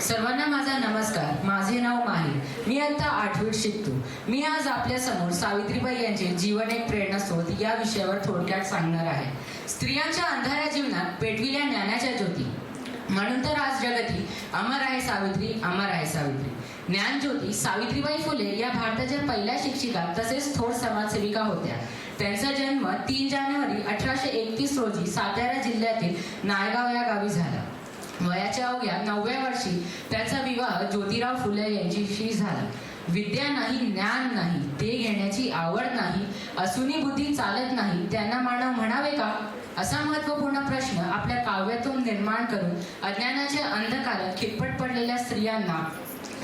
सर्वांना माझा नमस्कार. माझे नाव माही. मी आता आठवीत शिकतो. मी आज आपल्यासमोर सावित्रीबाई यांचे जीवन एक प्रेरणा स्रोत या विषयावर थोडक्यात सांगणार आहे. स्त्रियांच्या अंधाऱ्या जीवनात पेटविल्या ज्ञानाच्या ज्योती. म्हणून तर आज जगती अमर आहे सावित्री अमर आहे सावित्री. ज्ञानज्योती सावित्रीबाई फुले या भारताच्या पहिल्या शिक्षिका तसेच थोर समाजसेविका होत्या. त्यांचा जन्म तीन जानेवारी अठराशे एकतीस रोजी सातारा जिल्ह्यातील नायगाव या गावी झाला. वयाच्या अवघ्या नवव्या वर्षी त्यांचा विवाह ज्योतिराव फुले यांच्याशी झाला. विद्या नाही ज्ञान नाही ते घेण्याची आवड नाही असूनी बुद्धी चालत नाही त्यांना मानव म्हणावे का? असा महत्त्वपूर्ण प्रश्न आपल्या काव्यातून निर्माण करून अज्ञानाच्या अंधकारात खिटपट पडलेल्या स्त्रियांना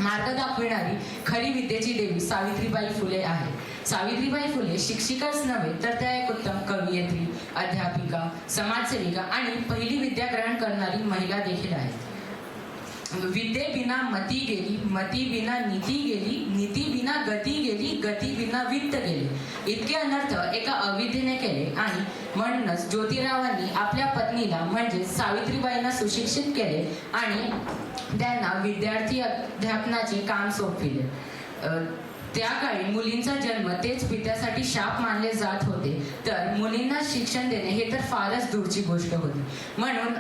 मार्ग दाखविणारी खरी विद्येची देवी सावित्रीबाई फुले आहे. सावित्रीबाई फुले शिक्षिकाच नव्हे तर त्या एक उत्तम कवयित्री अध्यापिका समाजसेविका आणि पहिली विद्या ग्रहण करणारी महिला देखील आहे विद्येबिना मती गेली मती बिना नीती गेली नीती बिना गती गेली गती बिना वित्त गेली. इतके अनर्थ एका अविद्येने केले आणि म्हणूनच ज्योतिरावांनी आपल्या पत्नीला म्हणजे सावित्रीबाईंना सुशिक्षित केले आणि त्यांना विद्यार्थी अध्यापनाचे काम सोपविले. त्या काळी मुलींचा जन्म तेच पित्यासाठी शाप मानले जात होते. तर मुलींना शिक्षण देणे हे तर फारच दूरची गोष्ट होती. म्हणून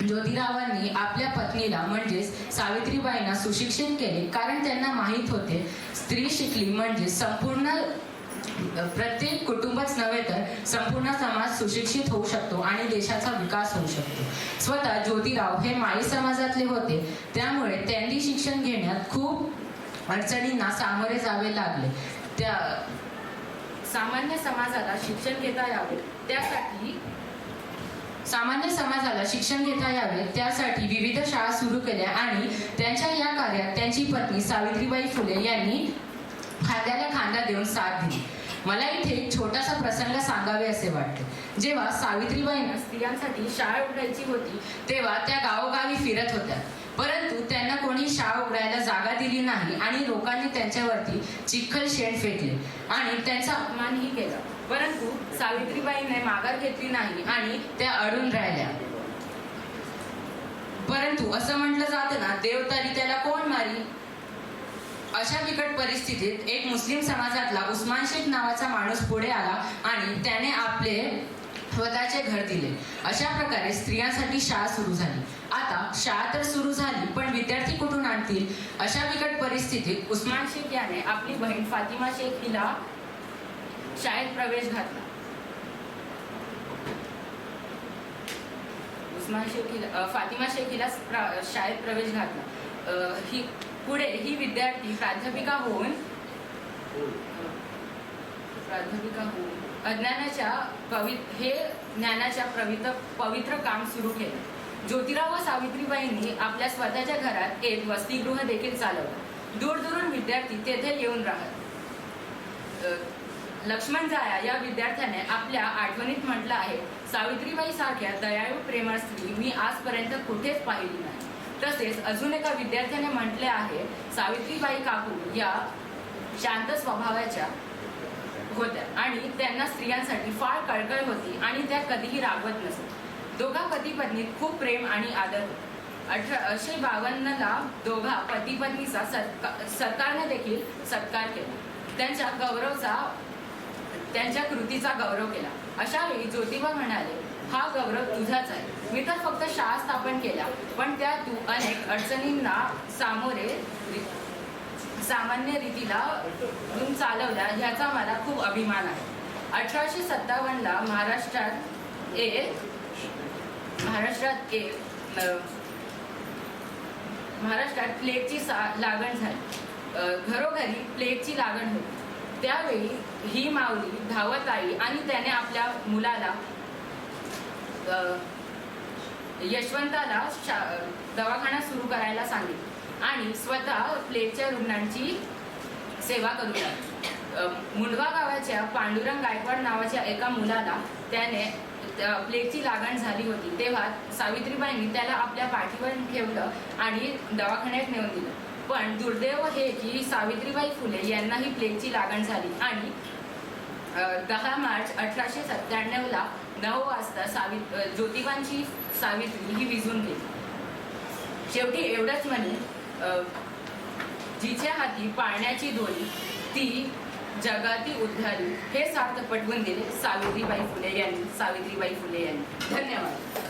ज्योतिरावांनी आपल्या पत्नीला म्हणजेच सावित्रीबाईंना सुशिक्षित केले. कारण त्यांना माहीत होते स्त्री शिकली म्हणजे संपूर्ण प्रत्येक कुटुंब संपूर्ण समाज सुशिक्षित होऊ शकतो आणि देशाचा विकास होऊ शकतो. स्वतः ज्योतिराव हे माळी समाजातले होते. त्यामुळे त्यांनी शिक्षण घेण्यात खूप अडचणींना सामोरे जावे लागले. त्या सामान्य समाजाला शिक्षण घेता यावे त्यासाठी सामान्य समाजाला शिक्षण घेता यावे त्यासाठी विविध शाळा सुरू केल्या आणि त्यांच्या या कार्यात त्यांची पत्नी सावित्रीबाई फुले यांनी खांद्याला खांदा देऊन साथ दिली. मला इथे एक छोटासा प्रसंग सांगावे असे वाटते. जेव्हा सावित्रीबाईंना स्त्रियांसाठी शाळा उघडायची होती तेव्हा त्या गावोगावी फिरत होत्या. परंतु त्यांना कोणी शाळा उघडायला जागा दिली नाही आणि लोकांनी त्यांच्यावरती चिखल शेण फेकले आणि त्यांचा अपमानही केला. परंतु सावित्रीबाईंनी माघार घेतली नाही आणि त्या अडून राहिल्या. परंतु असं म्हटलं जातं ना देवतारी त्याला कोण मारी? अशा बिकट परिस्थितीत एक मुस्लिम समाजातला उस्मान शेख नावाचा माणूस पुढे आला आणि त्याने आपले स्वतःचे घर दिले. अशा प्रकारे स्त्रियांसाठी शाळा सुरू झाली. आता शाळा तर सुरू झाली पण विद्यार्थी कुठून आणतील? अशा बिकट परिस्थितीत उस्मान शेख याने आपली बहीण फातिमा शेख हिला शाळेत प्रवेश घातला. उस्मान शेख हिला फातिमा शेख हिला शाळेत प्रवेश घातला. ही पुढे ही विद्यार्थी प्राध्यापिका होऊन प्राध्यापिका होऊन अज्ञानाच्या पवि हे ज्ञानाच्या पवित्र पवित्र काम सुरू केलं. ज्योतिराव व सावित्रीबाईंनी आपल्या स्वतःच्या घरात एक वसतिगृह देखील चालवलं. दूरदूरून विद्यार्थी तेथे येऊन राहत. लक्ष्मण जाया या विद्यार्थ्याने आपल्या आठवणीत म्हटलं आहे सावित्रीबाई सारख्या दयाळू प्रेमळ स्त्री मी आजपर्यंत कुठेच पाहिली नाही. तसेच अजून एका विद्यार्थ्याने म्हटले आहे सावित्रीबाई काकू या शांत स्वभावाच्या होत्या आणि त्यांना स्त्रियांसाठी फार कळकळ होती आणि त्या कधीही रागवत नसत. दोघा पती पत्नीत खूप प्रेम आणि आदर होता. अठराशे बावन्नला दोघा पती पत्नीचा सत्का सरकारने देखील सत्कार केला. त्यांच्या गौरवचा त्यांच्या कृतीचा गौरव केला. अशावेळी ज्योतिबा म्हणाले हा गौरव तुझाच आहे. मी तर फक्त शाळा स्थापन केल्या पण त्या तू अनेक अडचणींना सामोरे सामान्य रीतीला चालवल्या ह्याचा मला खूप अभिमान आहे. अठराशे सत्तावन्नला महाराष्ट्रात ए महाराष्ट्रात ए महाराष्ट्रात प्लेगची सा लागण झाली. घरोघरी प्लेगची लागण होती. त्यावेळी ही माऊली धावत आली आणि त्याने आपल्या मुलाला यशवंताला शा दवाखाना सुरू करायला सांगितले. आणि स्वतः प्लेगच्या रुग्णांची सेवा करू लागली. मुंडवा गावाच्या पांडुरंग गायकवाड नावाच्या एका मुलाला त्याने प्लेगची लागण झाली होती. तेव्हा सावित्रीबाईंनी त्याला आपल्या पाठीवर ठेवलं आणि दवाखान्यात नेऊन दिलं. पण दुर्दैव हे की सावित्रीबाई फुले यांनाही प्लेगची लागण झाली आणि दहा मार्च अठराशे सत्त्याण्णवला नऊ वाजता सावित ज्योतिबांची सावित्री ही विजून गेली. शेवटी एवढंच म्हणे जिच्या हाती पाळण्याची दोरी ती जगाती उद्धारी हे सार्थ पटवून दिले सावित्रीबाई फुले यांनी सावित्रीबाई फुले यांनी. धन्यवाद.